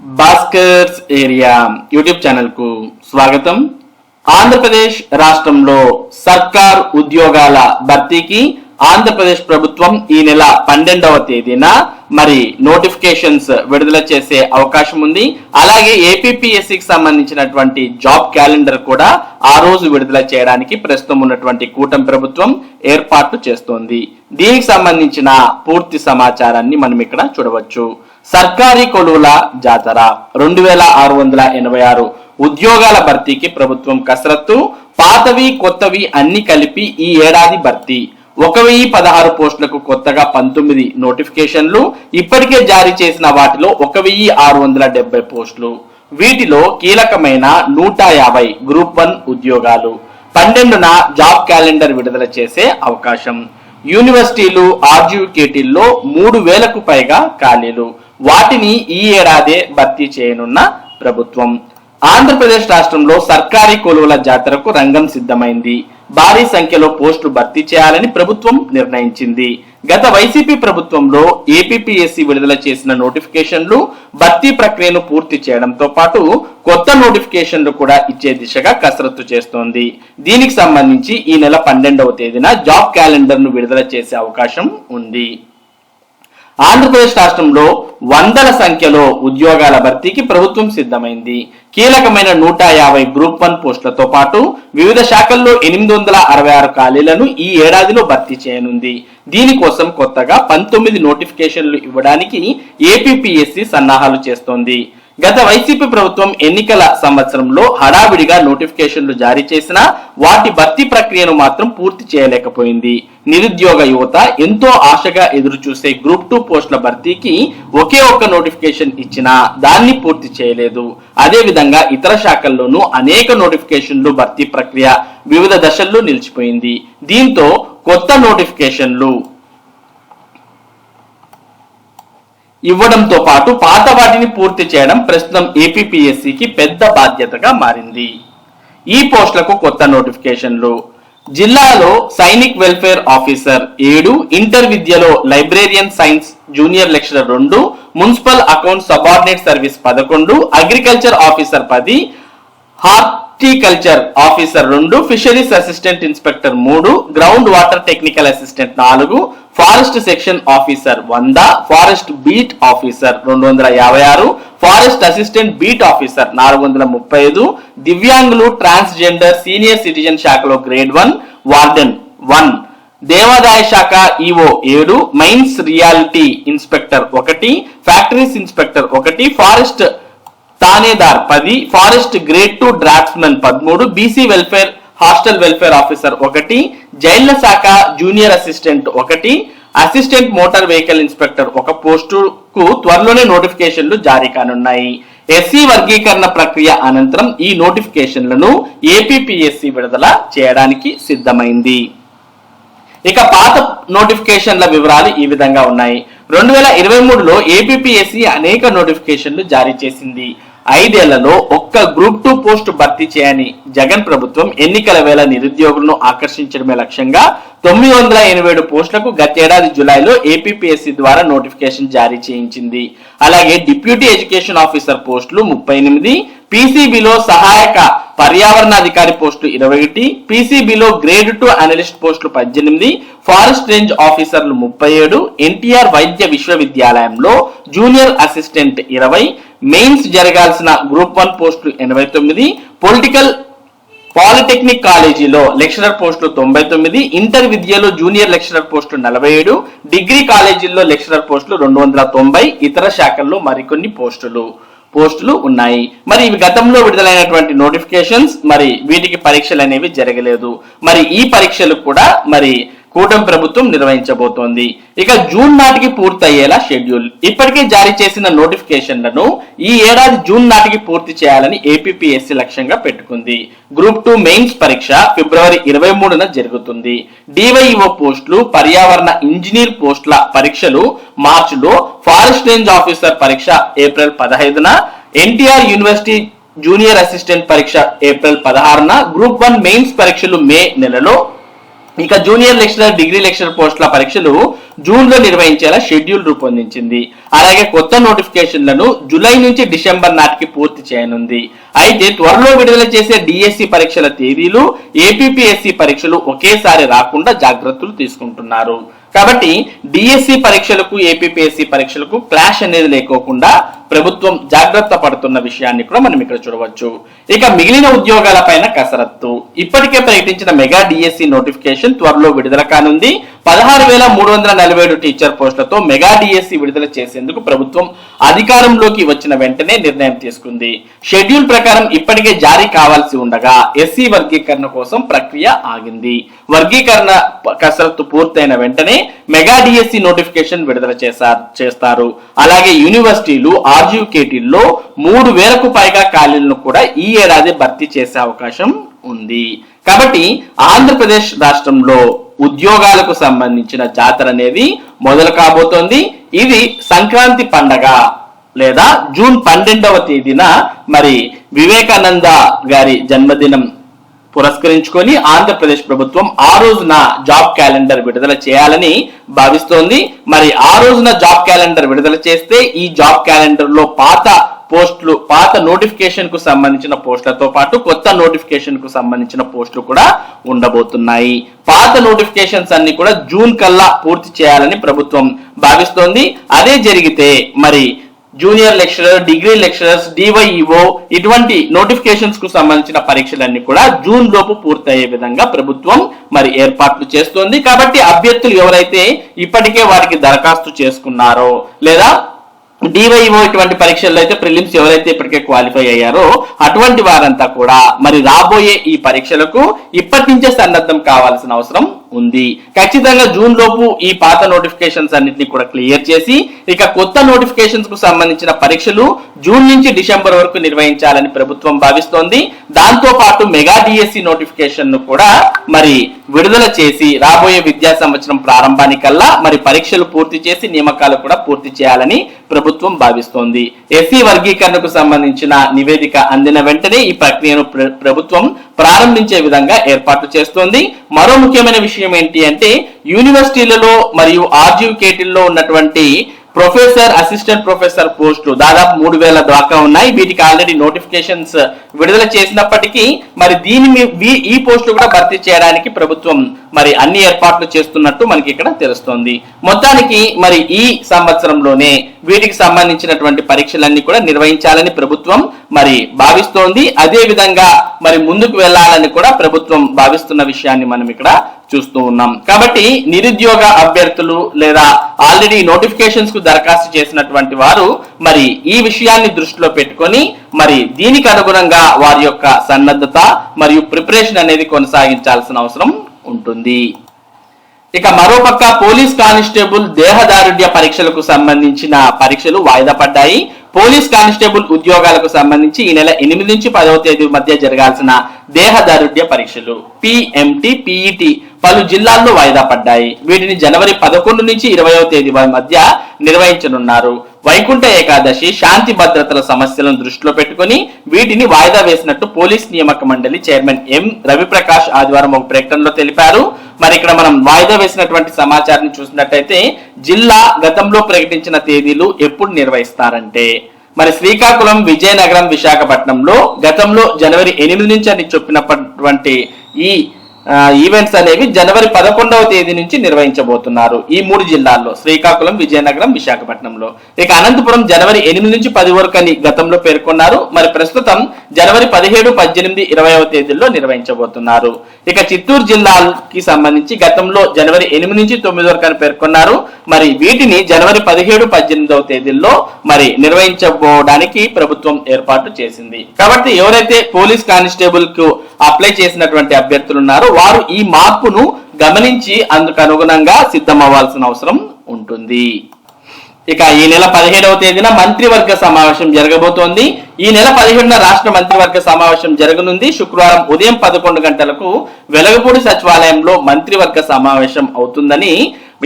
Bhaskar's area YouTube ఛానల్కు స్వాగతం. ఆంధ్రప్రదేశ్ రాష్ట్రంలో సర్కార్ ఉద్యోగాల భర్తీకి ఆంధ్రప్రదేశ్ ప్రభుత్వం ఈ నెల పన్నెండవ తేదీన మరి నోటిఫికేషన్స్ విడుదల చేసే అవకాశం ఉంది. అలాగే ఏపీపీఎస్సికి సంబంధించినటువంటి జాబ్ క్యాలెండర్ కూడా ఆ రోజు విడుదల చేయడానికి ప్రస్తుతం ఉన్నటువంటి కూటమి ప్రభుత్వం ఏర్పాట్లు చేస్తోంది. దీనికి సంబంధించిన పూర్తి సమాచారాన్ని మనం ఇక్కడ చూడవచ్చు. సర్కారీ కొలువుల జాతర. రెండు వేల ఆరు వందల ఎనభై ఆరు ఉద్యోగాల భర్తీకి ప్రభుత్వం కసరత్తు పాతవి కొత్తవి అన్ని కలిపి ఈ ఏడాది భర్తీ. ఒక వెయ్యి పదహారు పోస్టులకు కొత్తగా పంతొమ్మిది నోటిఫికేషన్లు ఇప్పటికే జారీ చేసిన వాటిలో ఒక వెయ్యి ఆరు వందల డెబ్బై పోస్టులు. వీటిలో కీలకమైన నూట యాభై గ్రూప్ వన్ ఉద్యోగాలు. పన్నెండున జాబ్ క్యాలెండర్ విడుదల చేసే అవకాశం. యూనివర్సిటీలు ఆర్జీకేటీల్లో మూడు వేలకు పైగా ఖాళీలు. వాటిని ఈ ఏడాదే భర్తీ చేయనున్న ప్రభుత్వం. ఆంధ్రప్రదేశ్ రాష్ట్రంలో సర్కారీ కొలువుల జాతరకు రంగం సిద్ధమైంది. భారీ సంఖ్యలో పోస్టులు భర్తీ చేయాలని ప్రభుత్వం నిర్ణయించింది. గత వైసీపీ ప్రభుత్వంలో ఏపీపీఎస్సీ విడుదల చేసిన నోటిఫికేషన్లు భర్తీ ప్రక్రియను పూర్తి చేయడంతో పాటు కొత్త నోటిఫికేషన్లు కూడా ఇచ్చే దిశగా కసరత్తు చేస్తోంది. దీనికి సంబంధించి ఈ నెల పన్నెండవ తేదీన జాబ్ క్యాలెండర్ను విడుదల చేసే అవకాశం ఉంది. ఆంధ్రప్రదేశ్ రాష్ట్రంలో వందల సంఖ్యలో ఉద్యోగాల భర్తీకి ప్రభుత్వం సిద్ధమైంది. కీలకమైన నూట యాభై గ్రూప్ వన్ పోస్టులతో పాటు వివిధ శాఖల్లో ఎనిమిది వందల అరవై ఆరు ఖాళీలను ఈ ఏడాదిలో భర్తీ చేయనుంది. దీనికోసం కొత్తగా పంతొమ్మిది నోటిఫికేషన్లు ఇవ్వడానికి ఏపీపీఎస్సీ సన్నాహాలు చేస్తోంది. గత వైసీపీ ప్రభుత్వం ఎన్నికల సంవత్సరంలో హడావిడిగా నోటిఫికేషన్లు జారీ చేసినా వాటి భర్తీ ప్రక్రియను మాత్రం పూర్తి చేయలేకపోయింది. నిరుద్యోగ యువత ఎంతో ఆశగా ఎదురు చూసే గ్రూప్ టూ పోస్టుల భర్తీకి ఒకే ఒక్క నోటిఫికేషన్ ఇచ్చినా దాన్ని పూర్తి చేయలేదు. అదే విధంగా ఇతర శాఖల్లోనూ అనేక నోటిఫికేషన్లు భర్తీ ప్రక్రియ వివిధ దశల్లో నిలిచిపోయింది. దీంతో కొత్త నోటిఫికేషన్లు ఇవ్వడంతో పాటు పాత వాటిని పూర్తి చేయడం ప్రస్తుతం ఏపీపీఎస్సికి పెద్ద బాధ్యతగా మారింది. ఈ పోస్టులకు కొత్త నోటిఫికేషన్లు. జిల్లాలో సైనిక్ వెల్ఫేర్ ఆఫీసర్ ఏడు ఇంటర్ విద్యలో లైబ్రేరియన్ సైన్స్ జూనియర్ లెక్చరర్ రెండు మున్సిపల్ అకౌంట్ సబార్డినేట్ సర్వీస్ పదకొండు అగ్రికల్చర్ ఆఫీసర్ పది హార్టికల్చర్ ఆఫీసర్ రెండు ఫిషరీస్ అసిస్టెంట్ ఇన్స్పెక్టర్ మూడు గ్రౌండ్ వాటర్ టెక్నికల్ అసిస్టెంట్ నాలుగు ఫారెస్ట్ సెక్షన్ ఆఫీసర్ వంద ఫారెస్ట్ బీట్ ఆఫీసర్ రెండు వందల యాభై ఆరు ఫారెస్ట్ అసిస్టెంట్ బీట్ ఆఫీసర్ నాలుగు వందల ముప్పై ఐదు దివ్యాంగులు ట్రాన్స్జెండర్ సీనియర్ సిటిజన్ శాఖలో గ్రేడ్ వన్ వార్డెన్ వన్. దేవాదాయ శాఖ ఈఓ ఏడు మైన్స్ రియాలిటీ ఇన్స్పెక్టర్ ఒకటి ఫ్యాక్టరీస్ ఇన్స్పెక్టర్ ఒకటి ఫారెస్ట్ తానేదార్ పది ఫారెస్ట్ గ్రేడ్ టూ డ్రాఫ్ట్స్మెన్ పదమూడు BC welfare hostel welfare officer ఒకటి జైళ్ళ శాఖ జూనియర్ అసిస్టెంట్ ఒకటి అసిస్టెంట్ మోటార్ వెహికల్ ఇన్స్పెక్టర్ ఒక పోస్టుకు త్వరలోనే నోటిఫికేషన్లు జారీ కానున్నాయి. ఎస్సీ వర్గీకరణ ప్రక్రియ అనంతరం ఈ నోటిఫికేషన్లను ఏపీపీఎస్సీ విడుదల చేయడానికి సిద్ధమైంది. ఇక పాత నోటిఫికేషన్ల వివరాలు ఈ విధంగా ఉన్నాయి. రెండు వేల ఇరవై మూడులో ఏపీపీఎస్సీ అనేక నోటిఫికేషన్లు జారీ చేసింది. ఐదేళ్ళలో ఒక్క గ్రూప్ టూ పోస్టు భర్తీ చేయని జగన్ ప్రభుత్వం ఎన్నికల వేళ నిరుద్యోగులను ఆకర్షించడమే లక్ష్యంగా తొమ్మిది వందల ఎనభై ఏడు పోస్టులకు గతేడాది జులైలో ఏపీపీఎస్సీ ద్వారా నోటిఫికేషన్ జారీ చేయించింది. అలాగే డిప్యూటీ ఎడ్యుకేషన్ ఆఫీసర్ పోస్టులు ముప్పై ఎనిమిది పీసీబీలో సహాయక పర్యావరణ అధికారి పోస్టు ఇరవై ఒకటి పీసీబీలో గ్రేడ్ టూ అనలిస్ట్ పోస్టులు పద్దెనిమిది ఫారెస్ట్ రేంజ్ ఆఫీసర్లు ముప్పై ఏడు ఎన్టీఆర్ వైద్య విశ్వవిద్యాలయంలో జూనియర్ అసిస్టెంట్ ఇరవై మెయిన్స్ జరగాల్సిన గ్రూప్ వన్ పోస్టులు ఎనభై తొమ్మిది పొలిటికల్ పాలిటెక్నిక్ కాలేజీలో లెక్చరర్ పోస్టులు తొంభై తొమ్మిది ఇంటర్ విద్యలో జూనియర్ లెక్చరర్ పోస్టులు నలభై ఏడు డిగ్రీ కాలేజీల్లో లెక్చరర్ పోస్టులు రెండు వందల తొంభై ఇతర శాఖల్లో మరికొన్ని పోస్టులు పోస్టులు ఉన్నాయి. మరి ఇవి గతంలో విడుదలైనటువంటి నోటిఫికేషన్స్ మరి వీటికి పరీక్షలు అనేవి జరగలేదు. మరి ఈ పరీక్షలు కూడా మరి కూటమి ప్రభుత్వం నిర్వహించబోతోంది. ఇక జూన్ నాటికి పూర్తయ్యేలా షెడ్యూల్. ఇప్పటికే జారీ చేసిన నోటిఫికేషన్లను ఈ ఏడాది జూన్ నాటికి పూర్తి చేయాలని ఏపీపీఎస్సీ లక్ష్యంగా పెట్టుకుంది. గ్రూప్ టూ మెయిన్స్ పరీక్ష ఫిబ్రవరి ఇరవై మూడున జరుగుతుంది. డివైఓ పోస్టులు పర్యావరణ ఇంజనీర్ పోస్టుల పరీక్షలు మార్చిలో ఫారెస్ట్ రేంజ్ ఆఫీసర్ పరీక్ష ఏప్రిల్ పదహైదున ఎన్టీఆర్ యూనివర్సిటీ జూనియర్ అసిస్టెంట్ పరీక్ష ఏప్రిల్ పదహారున గ్రూప్ వన్ మెయిన్స్ పరీక్షలు మే నెలలో ఇక జూనియర్ లెక్చరర్ డిగ్రీ లెక్చరర్ పోస్టుల పరీక్షలు జూన్లో నిర్వహించేలా షెడ్యూల్ రూపొందించింది. అలాగే కొత్త నోటిఫికేషన్లను జూలై నుంచి డిసెంబర్ నాటికి పూర్తి చేయనుంది. అయితే త్వరలో విడుదల చేసే డిఎస్సి పరీక్షల తేదీలు ఏపీపీఎస్సి పరీక్షలు ఒకేసారి రాకుండా జాగ్రత్తలు తీసుకుంటున్నారు. కాబట్టి డిఎస్సి పరీక్షలకు ఏపీపీఎస్సి పరీక్షలకు క్లాష్ అనేది లేకోకుండా ప్రభుత్వం జాగ్రత్త పడుతున్న విషయాన్ని కూడా మనం ఇక్కడ చూడవచ్చు. ఇక మిగిలిన ఉద్యోగాల పైన కసరత్తు. ఇప్పటికే ప్రకటించిన మెగా డిఎస్సి నోటిఫికేషన్ త్వరలో విడుదల కానుంది. పదహారు వేల మూడు వందల నలభై ఏడు టీచర్ పోస్టులతో మెగా డిఎస్సి విడుదల చేసేందుకు ప్రభుత్వం అధికారంలోకి వచ్చిన వెంటనే నిర్ణయం తీసుకుంది. షెడ్యూల్ ప్రకారం ఇప్పటికే జారీ కావాల్సి ఉండగా ఎస్సీ వర్గీకరణ కోసం ప్రక్రియ ఆగింది. వర్గీకరణ కసరత్తు పూర్తయిన వెంటనే మెగా డిఎస్సి నోటిఫికేషన్ విడుదల చేశారు చేస్తారు. అలాగే యూనివర్సిటీలు ఆర్జీకేటీల్లో మూడు వేలకు పైగా ఖాళీలను కూడా ఈ ఏడాది భర్తీ చేసే అవకాశం ఉంది. కాబట్టి ఆంధ్రప్రదేశ్ రాష్ట్రంలో ఉద్యోగాలకు సంబంధించిన జాతర అనేది మొదలు కాబోతోంది. ఇది సంక్రాంతి పండగ లేదా జూన్ పన్నెండవ తేదీన మరి వివేకానంద గారి జన్మదినం పురస్కరించుకొని ఆంధ్రప్రదేశ్ ప్రభుత్వం ఆ రోజున జాబ్ క్యాలెండర్ విడుదల చేయాలని భావిస్తోంది. మరి ఆ రోజున జాబ్ క్యాలెండర్ విడుదల చేస్తే ఈ జాబ్ క్యాలెండర్లో పాత పోస్టులు పాత నోటిఫికేషన్కు సంబంధించిన పోస్టులతో పాటు కొత్త నోటిఫికేషన్కు సంబంధించిన పోస్టులు కూడా ఉండబోతున్నాయి. పాత నోటిఫికేషన్స్ అన్ని కూడా జూన్ కల్లా పూర్తి చేయాలని ప్రభుత్వం భావిస్తోంది. అదే జరిగితే మరి junior lecturer degree lecturers DYEO ఇటువంటి నోటిఫికేషన్స్కు సంబంధించిన పరీక్షలన్నీ కూడా జూన్ లోపు పూర్తయ్యే విధంగా ప్రభుత్వం మరి ఏర్పాట్లు చేస్తోంది. కాబట్టి అభ్యర్థులు ఎవరైతే ఇప్పటికే వారికి దరఖాస్తు చేసుకున్నారో లేదా డివైఓ ఇటువంటి పరీక్షల్లో అయితే ప్రిలిమ్స్ ఎవరైతే ఇప్పటికే క్వాలిఫై అయ్యారో అటువంటి వారంతా కూడా మరి రాబోయే ఈ పరీక్షలకు ఇప్పటి నుంచే సన్నద్ధం కావాల్సిన అవసరం ఉంది. ఖచ్చితంగా జూన్ లోపు ఈ పాత నోటిఫికేషన్స్ అన్నింటినీ కూడా క్లియర్ చేసి ఇక కొత్త నోటిఫికేషన్స్కు సంబంధించిన పరీక్షలు జూన్ నుంచి డిసెంబర్ వరకు నిర్వహించాలని ప్రభుత్వం భావిస్తోంది. దాంతో పాటు మెగా డిఎస్సి నోటిఫికేషన్ను కూడా మరి విడుదల చేసి రాబోయే విద్యా సంవత్సరం ప్రారంభానికల్లా మరి పరీక్షలు పూర్తి చేసి నియామకాలు కూడా పూర్తి చేయాలని ప్రభుత్వం భావిస్తోంది. ఎస్సీ వర్గీకరణకు సంబంధించిన నివేదిక అందిన వెంటనే ఈ ప్రక్రియను ప్రభుత్వం ప్రారంభించే విధంగా ఏర్పాట్లు చేస్తోంది. మరో ముఖ్యమైన విషయం ఏంటి అంటే యూనివర్సిటీలలో మరియు ఆర్జీవికేటీల్లో ఉన్నటువంటి ప్రొఫెసర్ అసిస్టెంట్ ప్రొఫెసర్ పోస్టులు దాదాపు మూడు వేల దాకా ఉన్నాయి. వీటికి ఆల్రెడీ నోటిఫికేషన్స్ uh, విడుదల చేసినప్పటికీ మరి దీని మీ- ఈ పోస్టులు కూడా భర్తీ చేయడానికి ప్రభుత్వం మరి అన్ని ఏర్పాట్లు చేస్తున్నట్టు మనకి ఇక్కడ తెలుస్తోంది. మొత్తానికి మరి ఈ సంవత్సరంలోనే వీటికి సంబంధించినటువంటి పరీక్షలన్నీ కూడా నిర్వహించాలని ప్రభుత్వం మరి భావిస్తోంది. అదే విధంగా మరి ముందుకు వెళ్ళాలని కూడా ప్రభుత్వం భావిస్తున్న విషయాన్ని మనం ఇక్కడ చూస్తూ ఉన్నాం. కాబట్టి నిరుద్యోగ అభ్యర్థులు లేదా ఆల్రెడీ నోటిఫికేషన్స్కు దరఖాస్తు చేసినటువంటి వారు మరి ఈ విషయాన్ని దృష్టిలో పెట్టుకొని మరి దీనికి అనుగుణంగా వారి యొక్క సన్నద్ధత మరియు ప్రిపరేషన్ అనేది కొనసాగించాల్సిన అవసరం ఉంటుంది. ఇక మరోపక్క పోలీస్ కానిస్టేబుల్ దేహదారుఢ్య పరీక్షలకు సంబంధించిన పరీక్షలు వాయిదా పడ్డాయి. పోలీస్ కానిస్టేబుల్ ఉద్యోగాలకు సంబంధించి ఈ నెల ఎనిమిది నుంచి పదవ తేదీ మధ్య జరగాల్సిన దేహదారుఢ్య పరీక్షలు పిఎంటి పిఈటి పలు జిల్లాల్లో వాయిదా పడ్డాయి. వీటిని జనవరి పదకొండు నుంచి ఇరవయో తేదీ మధ్య నిర్వహించనున్నారు. వైకుంఠ ఏకాదశి శాంతి భద్రతల సమస్యలను దృష్టిలో పెట్టుకొని వీటిని వాయిదా వేసినట్టు పోలీస్ నియామక మండలి చైర్మన్ ఎం. రవిప్రకాష్ ఆదివారం ఒక ప్రకటనలో తెలిపారు. మరి ఇక్కడ మనం వాయిదా వేసినటువంటి సమాచారాన్ని చూసినట్టయితే జిల్లా గతంలో ప్రకటించిన తేదీలు ఎప్పుడు నిర్వహిస్తారంటే మరి శ్రీకాకుళం విజయనగరం విశాఖపట్నంలో గతంలో జనవరి ఎనిమిది నుంచి అని చెప్పినటువంటి ఈ ఈవెంట్స్ అనేవి జనవరి పదకొండవ తేదీ నుంచి నిర్వహించబోతున్నారు ఈ మూడు జిల్లాల్లో. శ్రీకాకుళం విజయనగరం విశాఖపట్నంలో. ఇక అనంతపురం జనవరి ఎనిమిది నుంచి పది వరకు అని గతంలో పేర్కొన్నారు. మరి ప్రస్తుతం జనవరి పదిహేడు పద్దెనిమిది ఇరవైవ తేదీల్లో నిర్వహించబోతున్నారు. ఇక చిత్తూరు జిల్లాకి సంబంధించి గతంలో జనవరి ఎనిమిది నుంచి తొమ్మిది వరకు అని పేర్కొన్నారు. మరి వీటిని జనవరి పదిహేడు పద్దెనిమిదవ తేదీల్లో మరి నిర్వహించబోవడానికి ప్రభుత్వం ఏర్పాటు చేసింది. కాబట్టి ఎవరైతే పోలీస్ కానిస్టేబుల్కు అప్లై చేసినటువంటి అభ్యర్థులు ఉన్నారు. వారు ఈ మార్పును గమనించి అందుకు అనుగుణంగా సిద్ధమవ్వాల్సిన అవసరం ఉంటుంది. ఇక ఈ నెల పదిహేడవ తేదీన మంత్రివర్గ సమావేశం జరగబోతోంది. ఈ నెల పదిహేడున రాష్ట్ర మంత్రివర్గ సమావేశం జరగనుంది. శుక్రవారం ఉదయం పదకొండు గంటలకు వెలగపూడి సచివాలయంలో మంత్రివర్గ సమావేశం అవుతుందని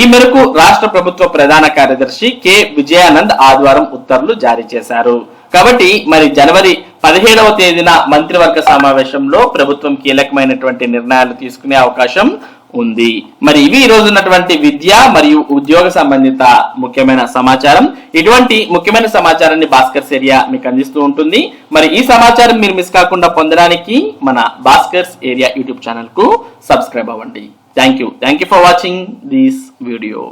ఈ మేరకు రాష్ట్ర ప్రభుత్వ ప్రధాన కార్యదర్శి కె. విజయానంద్ ఆదివారం ఉత్తర్వులు జారీ చేశారు. కాబట్టి మరి జనవరి పదిహేడవ తేదీన మంత్రివర్గ సమావేశంలో ప్రభుత్వం కీలకమైనటువంటి నిర్ణయాలు తీసుకునే అవకాశం ఉంది. మరి ఇవి ఈ రోజు ఉన్నటువంటి విద్య మరియు ఉద్యోగ సంబంధిత ముఖ్యమైన సమాచారం. ఇటువంటి ముఖ్యమైన సమాచారాన్ని భాస్కర్స్ ఏరియా మీకు అందిస్తూ ఉంటుంది. మరి ఈ సమాచారం మీరు మిస్ కాకుండా పొందడానికి మన భాస్కర్స్ ఏరియా యూట్యూబ్ ఛానల్కు సబ్స్క్రైబ్ అవ్వండి. Thank you thank you for watching this video